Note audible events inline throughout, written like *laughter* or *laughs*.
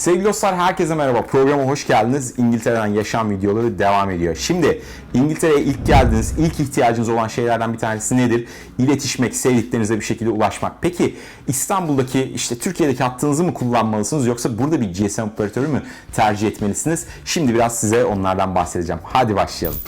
Sevgili dostlar herkese merhaba. Programa hoş geldiniz. İngiltere'den yaşam videoları devam ediyor. Şimdi İngiltere'ye ilk geldiniz. İlk ihtiyacınız olan şeylerden bir tanesi nedir? İletişmek, sevdiklerinize bir şekilde ulaşmak. Peki İstanbul'daki işte Türkiye'deki hattınızı mı kullanmalısınız yoksa burada bir GSM operatörü mü tercih etmelisiniz? Şimdi biraz size onlardan bahsedeceğim. Hadi başlayalım.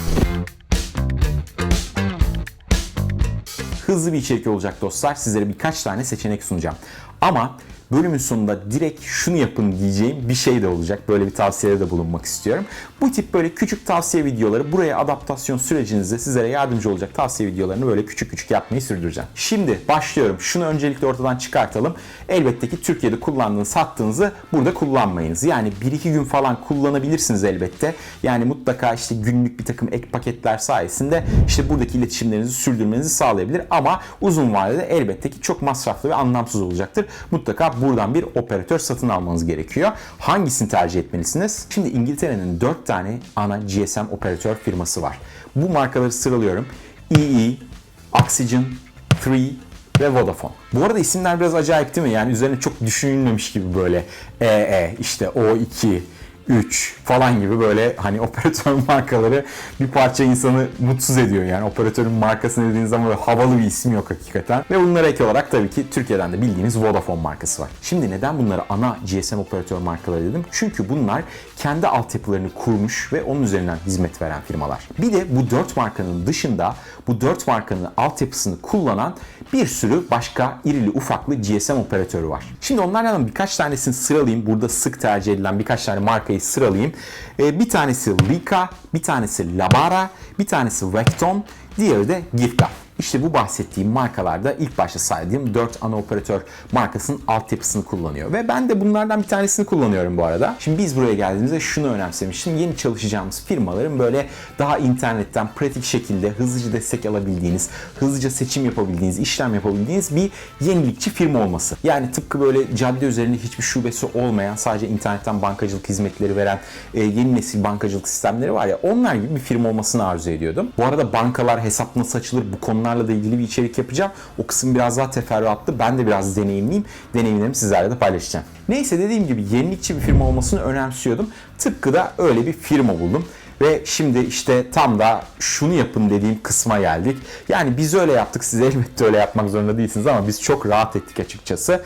hızlı bir içerik olacak dostlar. Sizlere birkaç tane seçenek sunacağım. Ama bölümün sonunda direkt şunu yapın diyeceğim bir şey de olacak. Böyle bir tavsiyede de bulunmak istiyorum. Bu tip böyle küçük tavsiye videoları buraya adaptasyon sürecinizde sizlere yardımcı olacak tavsiye videolarını böyle küçük küçük yapmayı sürdüreceğim. Şimdi başlıyorum. Şunu öncelikle ortadan çıkartalım. Elbette ki Türkiye'de kullandığınız sattığınızı burada kullanmayınız. Yani 1-2 gün falan kullanabilirsiniz elbette. Yani mutlaka işte günlük bir takım ek paketler sayesinde işte buradaki iletişimlerinizi sürdürmenizi sağlayabilir. Ama uzun vadede elbette ki çok masraflı ve anlamsız olacaktır. Mutlaka buradan bir operatör satın almanız gerekiyor. Hangisini tercih etmelisiniz? Şimdi İngiltere'nin 4 tane ana GSM operatör firması var. Bu markaları sıralıyorum. EE, Oxygen, Three ve Vodafone. Bu arada isimler biraz acayip değil mi? Yani üzerine çok düşünülmemiş gibi böyle EE, işte O2, 3 falan gibi böyle hani *laughs* operatör markaları bir parça insanı mutsuz ediyor. Yani operatörün markasını dediğiniz zaman böyle havalı bir isim yok hakikaten. Ve bunlara ek olarak tabii ki Türkiye'den de bildiğiniz Vodafone markası var. Şimdi neden bunları ana GSM operatör markaları dedim? Çünkü bunlar kendi altyapılarını kurmuş ve onun üzerinden hizmet veren firmalar. Bir de bu 4 markanın dışında bu 4 markanın altyapısını kullanan bir sürü başka irili ufaklı GSM operatörü var. Şimdi onlardan birkaç tanesini sıralayayım. Burada sık tercih edilen birkaç tane markayı sıralayayım. Ee, bir tanesi Lika, bir tanesi Labara, bir tanesi Vecton, diğeri de Gifka. İşte bu bahsettiğim markalarda ilk başta saydığım 4 ana operatör markasının altyapısını kullanıyor. Ve ben de bunlardan bir tanesini kullanıyorum bu arada. Şimdi biz buraya geldiğimizde şunu önemsemiştim. Yeni çalışacağımız firmaların böyle daha internetten pratik şekilde hızlıca destek alabildiğiniz, hızlıca seçim yapabildiğiniz, işlem yapabildiğiniz bir yenilikçi firma olması. Yani tıpkı böyle cadde üzerinde hiçbir şubesi olmayan, sadece internetten bankacılık hizmetleri veren e, yeni nesil bankacılık sistemleri var ya onlar gibi bir firma olmasını arzu ediyordum. Bu arada bankalar hesap nasıl açılır bu konularla da ilgili bir içerik yapacağım. O kısım biraz daha teferruatlı. Ben de biraz deneyimliyim. Deneyimlerimi sizlerle de paylaşacağım. Neyse dediğim gibi yenilikçi bir firma olmasını önemsiyordum. Tıpkı da öyle bir firma buldum. Ve şimdi işte tam da şunu yapın dediğim kısma geldik. Yani biz öyle yaptık. Siz elbette öyle yapmak zorunda değilsiniz ama biz çok rahat ettik açıkçası.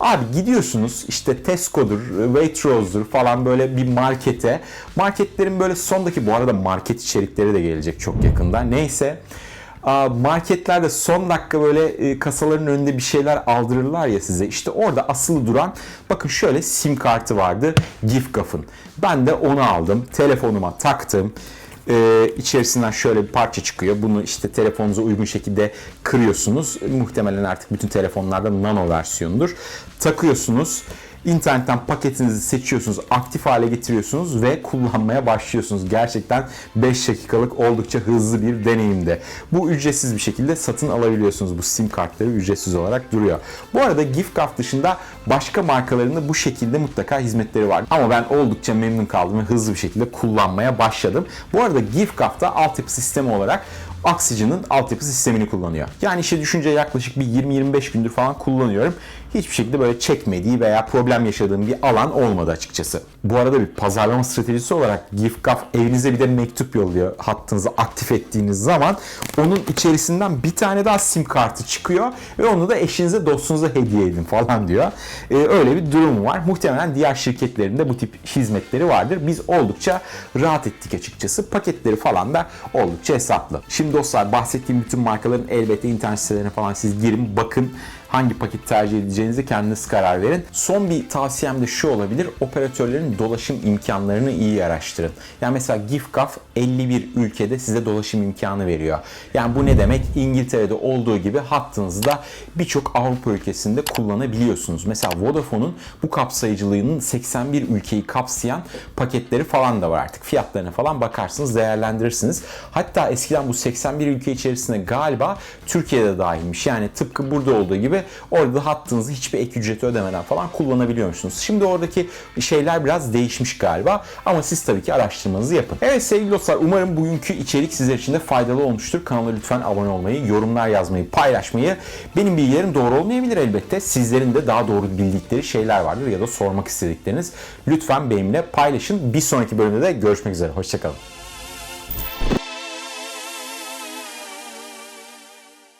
Abi gidiyorsunuz işte Tesco'dur, Waitrose'dur falan böyle bir markete. Marketlerin böyle sondaki bu arada market içerikleri de gelecek çok yakında. Neyse marketlerde son dakika böyle e, kasaların önünde bir şeyler aldırırlar ya size. İşte orada asılı duran bakın şöyle sim kartı vardı Gifgaf'ın. Ben de onu aldım. Telefonuma taktım. Ee, içerisinden şöyle bir parça çıkıyor. Bunu işte telefonunuza uygun şekilde kırıyorsunuz. Muhtemelen artık bütün telefonlarda nano versiyonudur. Takıyorsunuz. İnternetten paketinizi seçiyorsunuz, aktif hale getiriyorsunuz ve kullanmaya başlıyorsunuz. Gerçekten 5 dakikalık oldukça hızlı bir deneyimde. Bu ücretsiz bir şekilde satın alabiliyorsunuz. Bu sim kartları ücretsiz olarak duruyor. Bu arada Giftcraft dışında başka markaların da bu şekilde mutlaka hizmetleri var. Ama ben oldukça memnun kaldım ve hızlı bir şekilde kullanmaya başladım. Bu arada Giftcraft'ta altyapı sistemi olarak Oxygen'ın altyapı sistemini kullanıyor. Yani işe düşünce yaklaşık bir 20-25 gündür falan kullanıyorum. Hiçbir şekilde böyle çekmediği veya problem yaşadığım bir alan olmadı açıkçası. Bu arada bir pazarlama stratejisi olarak GiftGaf evinize bir de mektup yolluyor hattınızı aktif ettiğiniz zaman. Onun içerisinden bir tane daha sim kartı çıkıyor ve onu da eşinize dostunuza hediye edin falan diyor. Ee, öyle bir durum var. Muhtemelen diğer şirketlerinde bu tip hizmetleri vardır. Biz oldukça rahat ettik açıkçası. Paketleri falan da oldukça hesaplı. Şimdi dostlar bahsettiğim bütün markaların elbette internet sitelerine falan siz girin bakın hangi paket tercih edeceğinize kendiniz karar verin. Son bir tavsiyem de şu olabilir. Operatörlerin dolaşım imkanlarını iyi araştırın. Yani mesela Giftgaf 51 ülkede size dolaşım imkanı veriyor. Yani bu ne demek? İngiltere'de olduğu gibi hattınızı da birçok Avrupa ülkesinde kullanabiliyorsunuz. Mesela Vodafone'un bu kapsayıcılığının 81 ülkeyi kapsayan paketleri falan da var artık. Fiyatlarına falan bakarsınız, değerlendirirsiniz. Hatta eskiden bu 81 ülke içerisinde galiba Türkiye'de dahilmiş. Yani tıpkı burada olduğu gibi ve orada da hattınızı hiçbir ek ücreti ödemeden falan kullanabiliyormuşsunuz. Şimdi oradaki şeyler biraz değişmiş galiba ama siz tabii ki araştırmanızı yapın. Evet sevgili dostlar umarım bugünkü içerik sizler için de faydalı olmuştur. Kanala lütfen abone olmayı, yorumlar yazmayı, paylaşmayı. Benim bilgilerim doğru olmayabilir elbette. Sizlerin de daha doğru bildikleri şeyler vardır ya da sormak istedikleriniz. Lütfen benimle paylaşın. Bir sonraki bölümde de görüşmek üzere. Hoşçakalın.